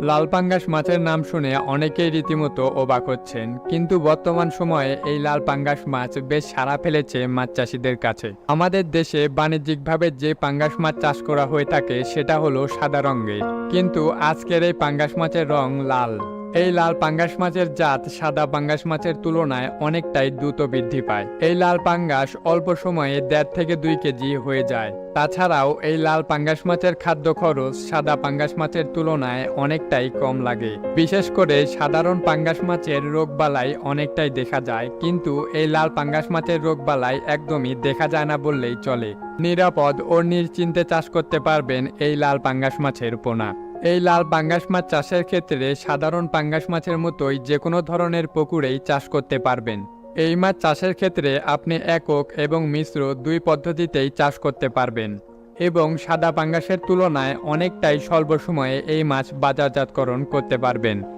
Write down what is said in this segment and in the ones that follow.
লাল পাঙ্গাস মাছের নাম শুনে অনেকেই রীতিমতো অবাক হচ্ছেন। কিন্তু বর্তমান সময়ে এই লাল পাঙ্গাস মাছ বেশ সারা ফেলেছে মাছ চাষিদের কাছে। আমাদের দেশে বাণিজ্যিকভাবে যে পাঙ্গাস মাছ চাষ করা হয়ে থাকে, সেটা হলো সাদা রঙের। কিন্তু আজকের এই পাঙ্গাস মাছের রং লাল। এই লাল পাঙ্গাস মাছের জাত সাদা পাঙ্গাস মাছের তুলনায় অনেকটাই দ্রুত বৃদ্ধি পায়। এই লাল পাঙ্গাস অল্প সময়ে দেড় থেকে দুই কেজি হয়ে যায়। তাছাড়াও এই লাল পাঙ্গাস মাছের খাদ্য খরচ সাদা পাঙ্গাস মাছের তুলনায় অনেকটাই কম লাগে। বিশেষ করে সাধারণ পাঙ্গাস মাছের রোগবালাই অনেকটাই দেখা যায়, কিন্তু এই লাল পাঙ্গাস মাছের রোগবালাই একদমই দেখা যায় না বললেই চলে। নিরাপদ ও নিশ্চিন্তে চাষ করতে পারবেন এই লাল পাঙ্গাস মাছের পোনা। এই লাল পাঙ্গাস মাছ চাষের ক্ষেত্রে সাধারণ পাঙ্গাস মাছের মতোই যে কোনো ধরনের পুকুরেই চাষ করতে পারবেন। এই মাছ চাষের ক্ষেত্রে আপনি একক এবং মিশ্র দুই পদ্ধতিতেই চাষ করতে পারবেন এবং সাদা পাঙ্গাসের তুলনায় অনেকটাই স্বল্প সময়ে এই মাছ বাজারজাতকরণ করতে পারবেন।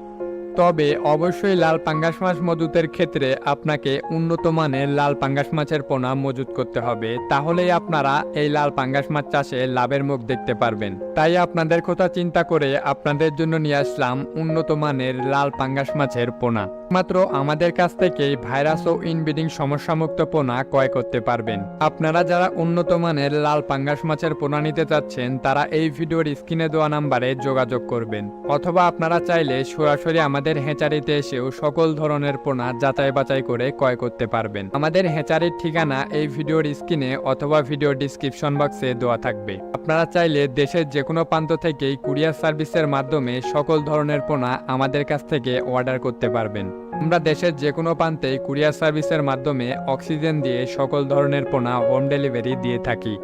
তবে অবশ্যই লাল পাঙ্গাস মাছ মজুতের ক্ষেত্রে আপনাকে উন্নত মানের লাল পাঙ্গাস মাছের পোনা মজুত করতে হবে। তাহলেই আপনারা এই লাল পাঙ্গাস মাছ চাষে লাভের মুখ দেখতে পারবেন। তাই আপনাদের কথা চিন্তা করে আপনাদের জন্য নিয়ে আসলাম উন্নত মানের লাল পাঙ্গাস মাছের পোনা। মাত্র আমাদের কাছ থেকেই ভাইরাস ও ইনব্রিডিং সমস্যামুক্ত পোনা ক্রয় করতে পারবেন। আপনারা যারা উন্নত মানের লাল পাঙ্গাস মাছের পোনা নিতে চাচ্ছেন, তারা এই ভিডিওর স্ক্রিনে দেওয়া নাম্বারে যোগাযোগ করবেন। অথবা আপনারা চাইলে সরাসরি আমাদের হেঁচারিতে এসেও সকল ধরনের পোনা যাচাই বাছাই করে ক্রয় করতে পারবেন। আমাদের হেঁচারির ঠিকানা এই ভিডিওর স্ক্রিনে অথবা ভিডিও ডিসক্রিপশন বক্সে দেওয়া থাকবে। আপনারা চাইলে দেশের যে কোনো প্রান্ত থেকেই কুরিয়ার সার্ভিসের মাধ্যমে সকল ধরনের পোনা আমাদের কাছ থেকে অর্ডার করতে পারবেন। আমরা দেশের যে কোনো প্রান্তেই কুরিয়ার সার্ভিসের মাধ্যমে অক্সিজেন দিয়ে সকল ধরনের পোনা হোম ডেলিভারি দিয়ে থাকি।